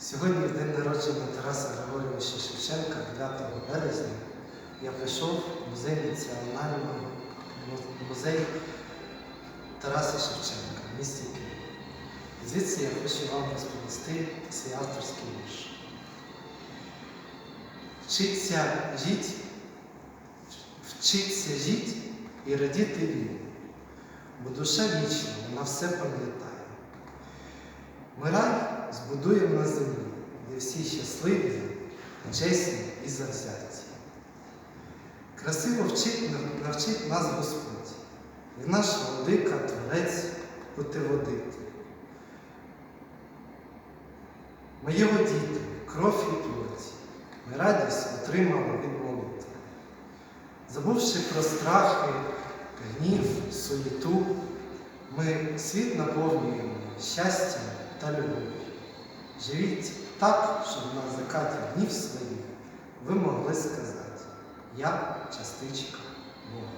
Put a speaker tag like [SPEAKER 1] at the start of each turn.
[SPEAKER 1] Сьогодні в день народження Тараса Григорьовича Шевченка, 9 березня, я прийшов в музей національного музей Тараса Шевченка в місті Києві. Звідси я хочу вам розповісти свій авторський вірш. Вчиться жить, вчиться жить і радіти вільно, бо душа вічна, вона все пам'ятає. Ми рай збудуємо на землі, де всі щасливі, чесні і завзяті. Красиво вчить, навчить нас Господь, і наш владика Творець путеводити. Ми його діти, кров і плоті, ми радість отримали від молитви. Забувши про страхи, гнів, суєту, ми світ наповнюємо щастям та любов'ю. Живіть так, щоб на закаті днів своїх ви могли сказати, я частичка Бога.